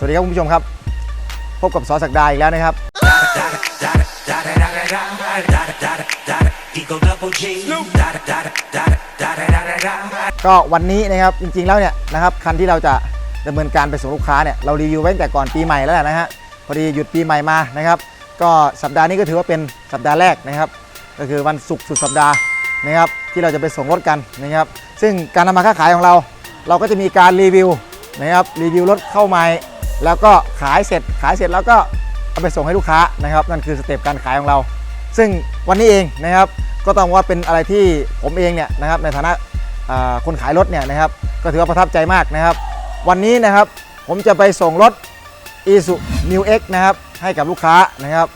สวัสดีครับคุณผู้ชมครับ พบกับซอสักดาอีกแล้วนะครับ ก็วันนี้นะครับจริงๆแล้วเนี่ยนะครับคันที่เราจะดำเนินการไปส่งลูกค้าเนี่ยเรารีวิวไว้ตั้งแต่ก่อนปีใหม่แล้วนะฮะพอดีหยุดปีใหม่มานะครับ ก็สัปดาห์นี้ก็ถือว่าเป็นสัปดาห์แรกนะครับ ก็คือวันศุกร์สุดสัปดาห์นะครับที่เราจะไปส่งรถกันนะครับ ซึ่งการทำมาค้าขายของเรา เราก็จะมีการรีวิวนะครับรีวิวรถเข้าใหม่ แล้วก็ขายเสร็จขายเสร็จแล้วก็เอาไปส่งให้ลูกค้านะครับ นั่นคือสเต็ปการขายของเรา ซึ่งวันนี้เองนะครับ ก็ต้องว่าเป็นอะไรที่ผมเองเนี่ยนะครับในฐานะคนขายรถเนี่ยนะครับ ก็ถือว่าประทับใจมากนะครับ วันนี้นะครับผมจะไปส่งรถ i s u New X นะครับให้กับลูกค้านะครับ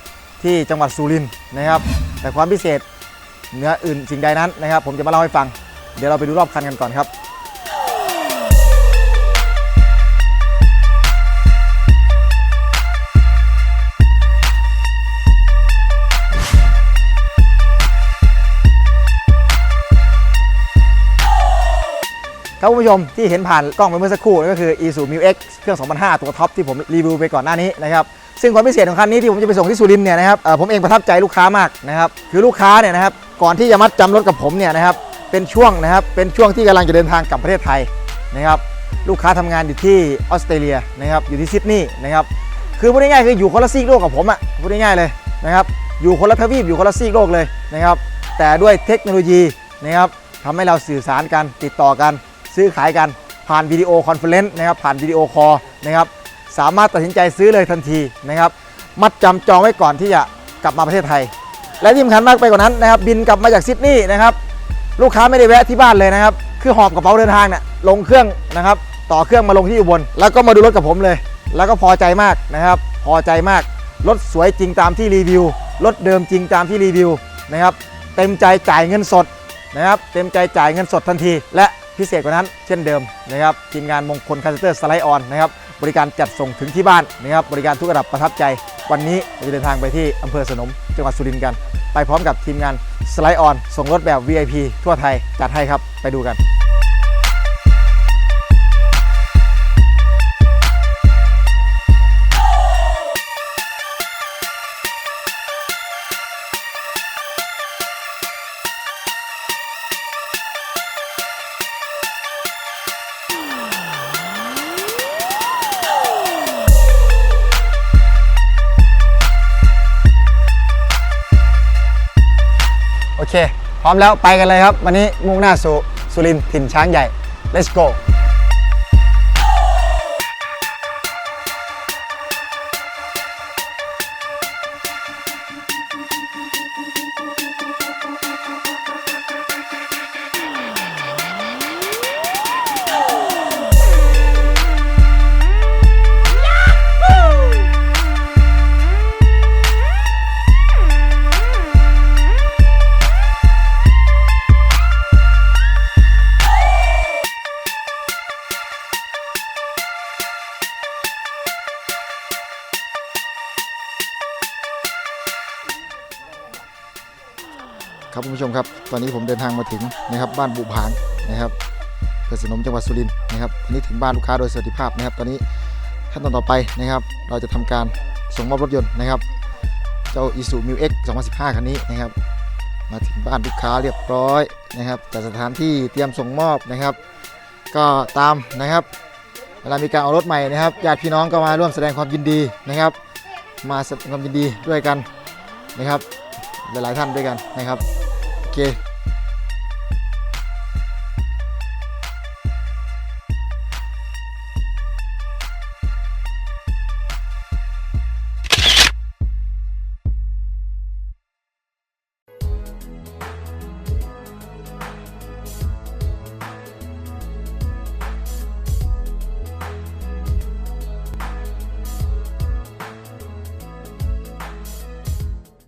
ที่จังหวัดสุรินทร์นะครับ แต่ความพิเศษเหนืออื่นสิ่งใดนั้นนะครับ ผมจะมาเล่าให้ฟัง เดี๋ยวเราไปดูรอบคันกันก่อนครับ ครับคุณผู้ชมที่เห็นผ่านกล้องไปเมื่อสักครู่นั่นก็คือ i s u m i X เครื่อง 2005 ตัวท็อปที่ผมรีวิวไปก่อนหน้านี้นะครับซึ่งความพิเศษของคันนี้ที่ผมจะไปส่งที่สุรินเนี่ยนะครับผมเองประทับใจลูกค้ามากนะครับคือลูกค้าเนี่ยนะครับก่อนที่จะมัดจำรถกับผมเนี่ยนะครับเป็นช่วงนะครับเป็นช่วงที่กำลังจะเดินทางกลับประเทศไทยนะครับลูกค้าทำงานอยู่ที่ออสเตรเลียนะครับอยู่ที่ซิดนีย์นะครับคือพูดง่ายๆคืออยู่คนละซีกโลกกับผมอะพูดง่ายๆเลยนะครับอยู่คนละทวีปอยู่คนละซีกโลกเลยนะครับแต่ด้วยเทคโนโลยีนะครับทำให้เราสื่อสารกันติดต่อกัน ซื้อขายกันผ่านวิดีโอคอนเฟอเรนซ์นะครับผ่านวิดีโอคอลนะครับสามารถตัดสินใจซื้อเลยทันทีนะครับมัดจำจองไว้ก่อนที่จะกลับมาประเทศไทย และที่สำคัญมากไปกว่านั้นนะครับบินกลับมาจากซิดนีย์นะครับลูกค้าไม่ได้แวะที่บ้านเลยนะครับคือหอบกระเป๋าเดินทางเนี่ยลงเครื่องนะครับต่อเครื่องมาลงที่อุบลแล้วก็มาดูรถกับผมเลย แล้วก็พอใจมากนะครับพอใจมากรถสวยจริงตามที่รีวิวรถเดิมจริงตามที่รีวิวนะครับเต็มใจจ่ายเงินสดนะครับเต็มใจจ่ายเงินสดทันที และ พิเศษกว่านั้นเช่นเดิมนะครับทีมงานมงคลคาสเตอร์สไลด์ออนนะครับบริการจัดส่งถึงที่บ้านนะครับบริการทุกระดับประทับใจ วันนี้เราจะเดินทางไปที่อำเภอสนม จังหวัดสุรินทร์กัน ไปพร้อมกับทีมงานสไลด์ออนส่งรถแบบ VIP ทั่วไทยจัดให้ครับไปดูกัน เค พร้อมแล้วไปกันเลยครับ วันนี้มุ่งหน้าสู่สุรินทร์ถิ่นช้างใหญ่ let's go ครับคุณผู้ชมครับ ตอนนี้ผมเดินทางมาถึงนะครับบ้านบุผางนะครับอำเภอสนมจังหวัดสุรินทร์นะครับวันนี้ถึงบ้านลูกค้าโดยสวัสดิภาพนะครับ ตอนนี้ขั้นตอนต่อไปนะครับ เราจะทำการส่งมอบรถยนต์นะครับ เจ้า i s u m i X 2015 คันนี้นะครับ มาถึงบ้านลูกค้าเรียบร้อยนะครับจัดสถานที่เตรียมส่งมอบนะครับ ก็ตามนะครับเวลามีการเอารถใหม่นะครับญาติพี่น้องก็มาร่วมแสดงความยินดีนะครับ มาแสดงความยินดีด้วยกันนะครับ หลาย ๆ ท่านด้วยกันนะครับ โอเค